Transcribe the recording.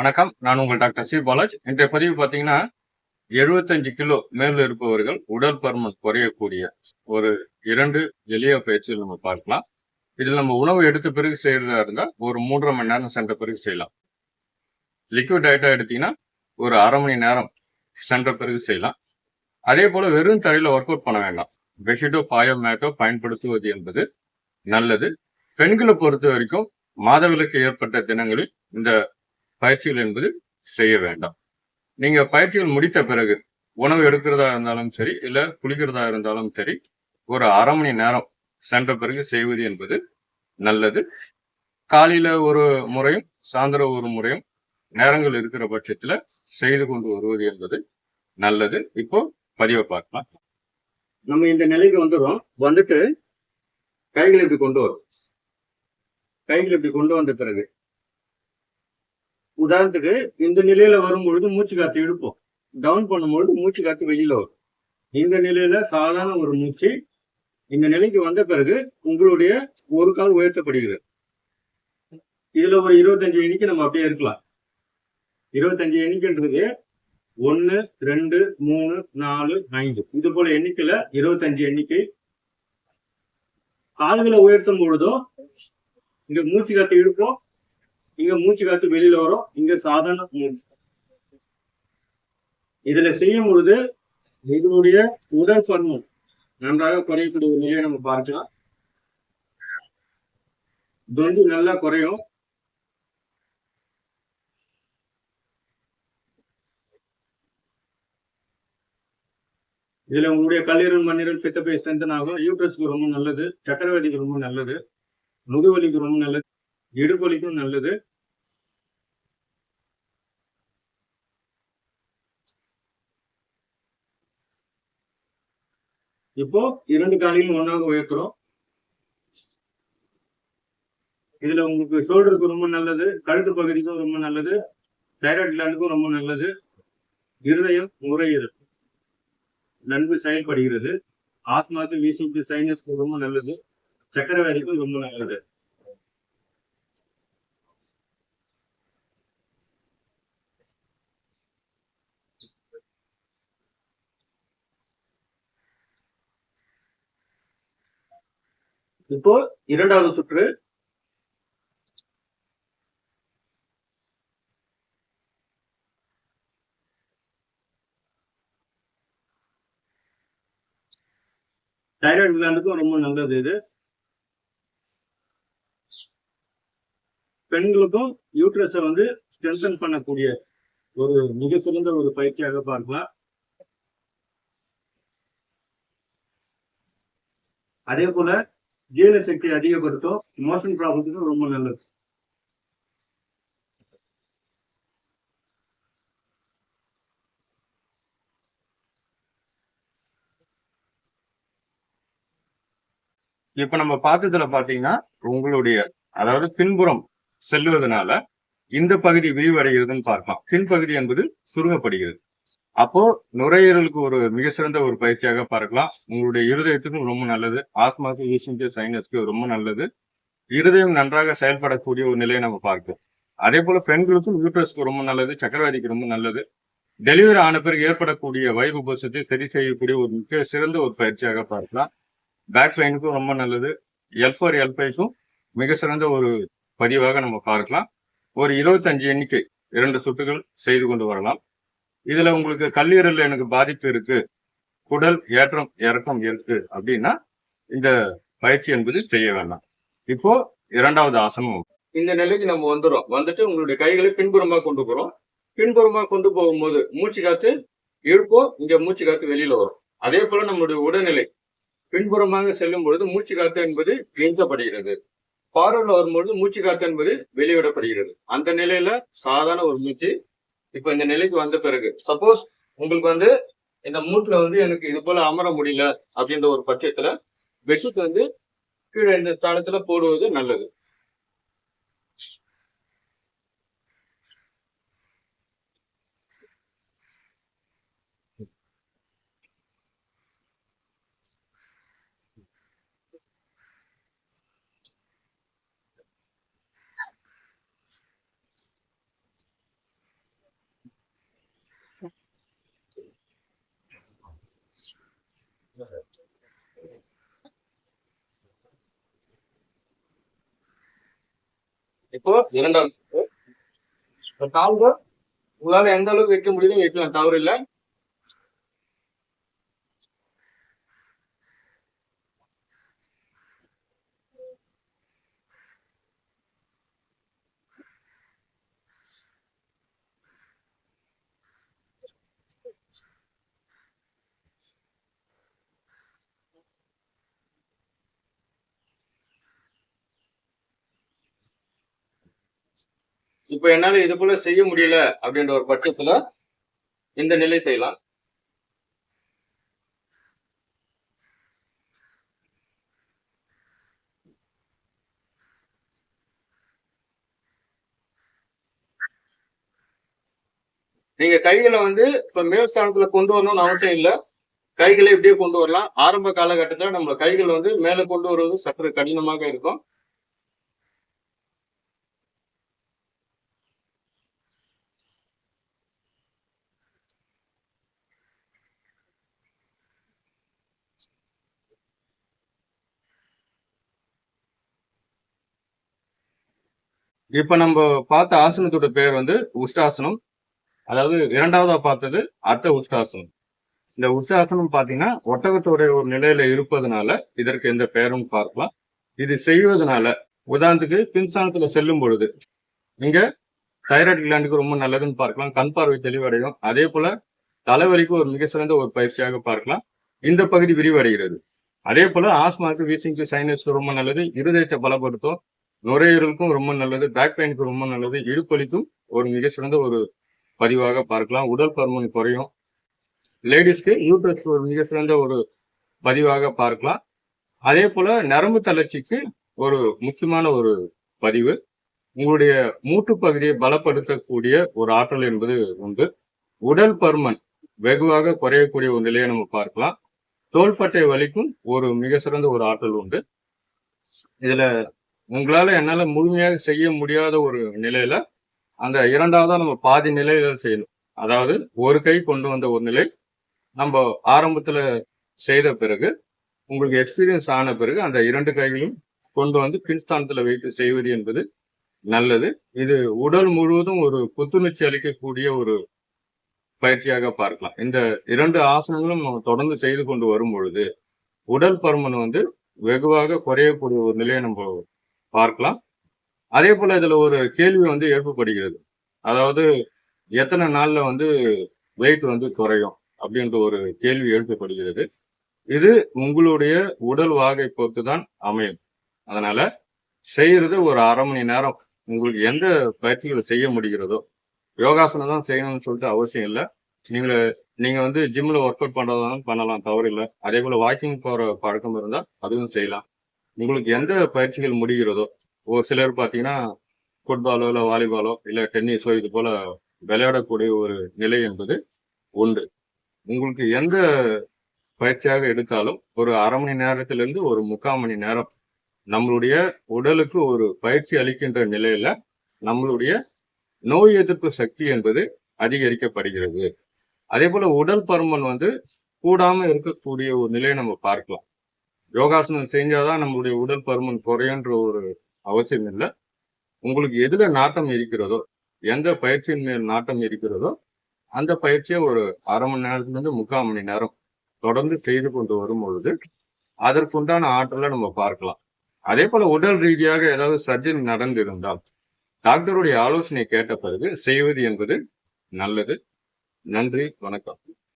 வணக்கம். நான் உங்கள் டாக்டர் சி பாலாஜ். இன்றைய பதிவு பார்த்தீங்கன்னா எழுபத்தஞ்சு கிலோ மேல இருப்பவர்கள் உடல் பருமன் குறையக்கூடிய ஒரு இரண்டு எளிய பயிற்சியில் நம்ம பார்க்கலாம். இதில் நம்ம உணவு எடுத்த பிறகு செய்யறதா இருந்தால் ஒரு மூன்றரை மணி நேரம் சென்ற பிறகு செய்யலாம். லிக்விட் டயட்டாக எடுத்தீங்கன்னா ஒரு அரை மணி நேரம் சென்ற பிறகு செய்யலாம். அதே போல் வெறும் தரையில் ஒர்க் அவுட் பண்ண வேண்டாம். பெட்ஷீட்டோ பாயோ மேட்டோ பயன்படுத்துவது என்பது நல்லது. பெண்களை பொறுத்த வரைக்கும் மாதவிலக்கு ஏற்பட்ட தினங்களில் இந்த பயிற்சிகள் என்பது செய்ய வேண்டாம். நீங்க பயிற்சிகள் முடித்த பிறகு உணவு எடுக்கிறதா இருந்தாலும் சரி இல்ல குளிக்கிறதா இருந்தாலும் சரி ஒரு அரை மணி நேரம் சென்ற பிறகு செய்வது என்பது நல்லது. காலையில ஒரு முறையும் சாயந்தரம் ஒரு முறையும் நேரங்கள் இருக்கிற பட்சத்துல செய்து கொண்டு வருவது என்பது நல்லது. இப்போ பதிவை பார்க்கலாம். நம்ம இந்த நிலைக்கு வந்துடும் வந்துட்டு கைகள் இப்படி கொண்டு வரும். கைகள் இப்படி கொண்டு வந்த பிறகு உதாரணத்துக்கு இந்த நிலையில வரும்பொழுது மூச்சு காத்து இழுப்போம். டவுன் பண்ணும்பொழுது மூச்சு காத்து வெளியில வரும். இந்த நிலையில சாதாரண ஒரு மூச்சு இந்த நிலைக்கு வந்த பிறகு உங்களுடைய ஒரு கால் உயர்த்தப்படுகிறது. இதுல ஒரு இருபத்தஞ்சு எண்ணிக்கை நம்ம அப்படியே இருக்கலாம். இருபத்தஞ்சு எண்ணிக்கைன்றது ஒன்னு ரெண்டு மூணு நாலு ஐந்து. இது போல எண்ணிக்கையில இருபத்தஞ்சு எண்ணிக்கை. கால்களை உயர்த்தும் பொழுதும் இங்க மூச்சு காத்து இழுப்போம். இங்க மூச்சு காத்து வெளியில வரும். இங்க சாதாரண மூச்சு. இதுல செய்யும் பொழுது இதனுடைய உடல் பருமன் நன்றாக குறையக்கூடிய நிலையை நம்ம பார்க்கலாம். தொண்டு நல்லா குறையும். இதுல உங்களுடைய கல்லீரல் மண்ணீரல் பித்தப்பை ஸ்ட்ரென்தன் ஆகும். யூட்ரஸ்க்கு ரொம்ப நல்லது. சக்கரவதிக்கு ரொம்ப நல்லது. முதுவலிக்கு ரொம்ப நல்லது. இடுவலிக்கும் நல்லது. இப்போ இரண்டு காலையும் ஒன்றாக உயர்த்துறோம். இதுல உங்களுக்கு ஷோல்டருக்கு ரொம்ப நல்லது கழுத்து பகுதிக்கும் ரொம்ப நல்லது தைராய்டு கிளாண்டுக்கும் ரொம்ப நல்லது. இருதயம் நுரையீரல் நன்கு செயல்படுகிறது. ஆஸ்மாக்கு வீசிக்கு சைனஸ்க்கு ரொம்ப நல்லது. சக்கரவாதிக்கும் ரொம்ப நல்லது. இப்போ இரண்டாவது சுற்று. தைராய்டு கிளாண்டுக்கும் ரொம்ப நல்லது இது. பெண்களுக்கும் யூட்ரஸை வந்து ஸ்ட்ரென்தன் பண்ணக்கூடிய ஒரு மிக சிறந்த ஒரு பயிற்சியாக பார்க்கலாம். அதே போல ஜீரண சக்தி அதிகப்படுத்தும். மோஷன் ப்ராப்ளத்துக்கு ரொம்ப நல்லது. இப்ப நம்ம பார்த்ததுல பாத்தீங்கன்னா உங்களுடைய அதாவது பின்புறம் செல்லுவதனால இந்த பகுதி விரிவடைகிறதுன்னு பார்க்கலாம். பின்பகுதி என்பது சுருங்கப்படுகிறது. அப்போ நுரையீரலுக்கு ஒரு மிக சிறந்த ஒரு பயிற்சியாக பார்க்கலாம். உங்களுடைய இருதயத்துக்கும் ரொம்ப நல்லது. ஆஸ்மாக்கு ஈசிங்கு சைனஸ்க்கு ரொம்ப நல்லது. இருதயம் நன்றாக செயல்படக்கூடிய ஒரு நிலையை நம்ம பார்க்கிறோம் அதே போல பெண்களுக்கும் யூட்ரஸ்க்கு ரொம்ப நல்லது. சக்கரவாதிக்கு ரொம்ப நல்லது. டெலிவரி ஆன பிறகு ஏற்படக்கூடிய வயிறு உபசத்தை சரி செய்யக்கூடிய ஒரு மிக சிறந்த ஒரு பயிற்சியாக பார்க்கலாம். பேக் பெயினுக்கும் ரொம்ப நல்லது. எல்ஃபர் எல்பைக்கும் மிக சிறந்த ஒரு பதிவாக நம்ம பார்க்கலாம். ஒரு இருபத்தஞ்சு எண்ணிக்கை இரண்டு சுட்டுகள் செய்து கொண்டு வரலாம். இதுல உங்களுக்கு கல்லீரல் எனக்கு பாதிப்பு இருக்கு. குடல் ஏற்றம் இறக்கம் இருக்கு அப்படின்னா இந்த பயிற்சி என்பது செய்ய வேண்டாம். இப்போ இரண்டாவது ஆசனம். இந்த நிலைக்கு நம்ம வந்துடும் வந்துட்டு உங்களுடைய கைகளை பின்புறமா கொண்டு போறோம். பின்புறமா கொண்டு போகும்போது மூச்சு காத்து இழுப்போம் இங்க மூச்சு காத்து வெளியில வரும். அதே போல நம்மளுடைய உடல்நிலை. பின்புறமாக செல்லும் பொழுது மூச்சு காத்து என்பது இழுக்கப்படுகிறது ஃபார்வர்ட்ல வரும்பொழுது மூச்சு காத்து என்பது வெளியிடப்படுகிறது அந்த நிலையில சாதாரண ஒரு மூச்சு இப்ப இந்த நிலைக்கு வந்த பிறகு சப்போஸ் உங்களுக்கு வந்து இந்த மூட்டுல வந்து எனக்கு இது போல அமர முடியல அப்படின்ற ஒரு பட்சத்துல பெட்ஷீட் வந்து கீழே இந்த ஸ்தானத்துல போடுவது நல்லது. இப்போ. இப்ப கால்கள் உங்களால எந்த அளவுக்கு வைக்க முடியுமோ வைக்கலாம் தவறு இல்ல இப்ப என்னால இது போல செய்ய முடியல அப்படின்ற ஒரு பட்சத்துல இந்த நிலை செய்யலாம். நீங்க கைகளை வந்து இப்ப மேல் ஸ்தானத்துல கொண்டு வரணும்னு அவசியம் இல்ல. கைகளை இப்படியே கொண்டு வரலாம். ஆரம்ப காலகட்டத்துல நம்ம கைகள் வந்து மேல கொண்டு வருவது சற்று கடினமாக இருக்கும். இப்ப நம்ம பார்த்த ஆசனத்தோட பேர் வந்து உஷ்டாசனம். அதாவது இரண்டாவதா பார்த்தது அர்த்த உஷ்டாசனம். இந்த உஷ்டாசனம் பாத்தீங்கன்னா ஒட்டகத்தோடைய ஒரு நிலையில இருப்பதனால இதற்கு எந்த பெயரும் பார்க்கலாம். இது செய்வதனால உதாரணத்துக்கு பின்சாணத்துல செல்லும் பொழுது இங்க தைராய்டு கிளாண்டுக்கு ரொம்ப நல்லதுன்னு பார்க்கலாம். கண் பார்வை தெளிவடையும். அதே போல தலைவலிக்கு ஒரு மிக சிறந்த ஒரு பயிற்சியாக பார்க்கலாம். இந்த பகுதி விரிவடைகிறது. அதே போல ஆஸ்மாக்கு வீசிங்க்கு சைனஸ்க்கு ரொம்ப நல்லது. இருதயத்தை பலப்படுத்தும். நுரையீரலுக்கும் ரொம்ப நல்லது பேக் பெயினுக்கு ரொம்ப நல்லது. இடுப்பலிக்கும் ஒரு மிக சிறந்த ஒரு பதிவாக பார்க்கலாம். உடல் பருமன் குறையும். லேடிஸ்க்கு யூட்ரஸ் ஒரு மிக சிறந்த ஒரு பதிவாக பார்க்கலாம். அதே போல நரம்பு தளர்ச்சிக்கு ஒரு முக்கியமான ஒரு பதிவு. உங்களுடைய மூட்டு பகுதியை பலப்படுத்தக்கூடிய ஒரு ஆற்றல் என்பது உண்டு. உடல் பருமன் வெகுவாக குறையக்கூடிய ஒரு நிலையை நம்ம பார்க்கலாம். தோள்பட்டை வலிக்கும் ஒரு மிக சிறந்த ஒரு ஆற்றல் உண்டு. இதுல உங்களால என்னால முழுமையாக செய்ய முடியாத ஒரு நிலையில அந்த இரண்டாவதா நம்ம பாதி நிலையில செய்யணும். அதாவது ஒரு கை கொண்டு வந்த ஒரு நிலை நம்ம ஆரம்பத்துல செய்த பிறகு உங்களுக்கு எக்ஸ்பீரியன்ஸ் ஆன பிறகு அந்த இரண்டு கைகளையும் கொண்டு வந்து பின்ஸ்தானத்துல வைத்து செய்வது என்பது நல்லது. இது உடல் முழுவதும் ஒரு புத்துணர்ச்சி அளிக்கக்கூடிய ஒரு பயிற்சியாக பார்க்கலாம். இந்த இரண்டு ஆசனங்களும் நம்ம தொடர்ந்து செய்து கொண்டு வரும் பொழுது உடல் பருமன் வந்து வெகுவாக குறையக்கூடிய ஒரு நிலையை நம்ம பார்க்கலாம். அதே போல இதுல ஒரு கேள்வி வந்து எழுப்பப்படுகிறது. அதாவது எத்தனை நாள்ல வந்து வெயிட் வந்து குறையும் அப்படின்ற ஒரு கேள்வி எழுப்பப்படுகிறது. இது உங்களுடைய உடல் வாகை பொறுத்து தான் அமையும். அதனால செய்யறது ஒரு அரை மணி நேரம். உங்களுக்கு எந்த பயிற்சிகளை செய்ய முடிகிறதோ யோகாசனம் தான் செய்யணும்னு சொல்லிட்டு அவசியம் இல்லை. நீங்கள நீங்க வந்து ஜிம்ல ஒர்க் அவுட் பண்றதாலும் பண்ணலாம் தவறு இல்லை. அதே போல வாக்கிங் போற பழக்கம் இருந்தால் அதுவும் செய்யலாம். உங்களுக்கு எந்த பயிற்சிகள் முடிகிறதோ ஒரு சிலர் பார்த்தீங்கன்னா ஃபுட்பாலோ இல்லை வாலிபாலோ இல்லை டென்னிஸோ இது போல விளையாடக்கூடிய ஒரு நிலை என்பது உண்டு. உங்களுக்கு எந்த பயிற்சியாக எடுத்தாலும் ஒரு அரை மணி நேரத்திலிருந்து ஒரு முக்கால் மணி நேரம் நம்மளுடைய உடலுக்கு ஒரு பயிற்சி அளிக்கின்ற நிலையில நம்மளுடைய நோய் எதிர்ப்பு சக்தி என்பது அதிகரிக்கப்படுகிறது. அதே போல உடல் பருமன் வந்து கூடாம இருக்கக்கூடிய ஒரு நிலையை நம்ம பார்க்கலாம். யோகாசனம் செஞ்சாதான் நம்மளுடைய உடல் பருமன் குறையன்ற ஒரு அவசியம் இல்லை. உங்களுக்கு எதுல நாட்டம் இருக்கிறதோ எந்த பயிற்சியின் மேல் நாட்டம் இருக்கிறதோ அந்த பயிற்சியை ஒரு அரை மணி நேரத்துலேருந்து முக்கால் மணி நேரம் தொடர்ந்து செய்து கொண்டு வரும் பொழுது அதற்குண்டான ஆற்றலை நம்ம பார்க்கலாம். அதே போல உடல் ரீதியாக ஏதாவது சர்ஜரி நடந்திருந்தால் டாக்டருடைய ஆலோசனை கேட்ட பிறகு செய்வது என்பது நல்லது. நன்றி வணக்கம்.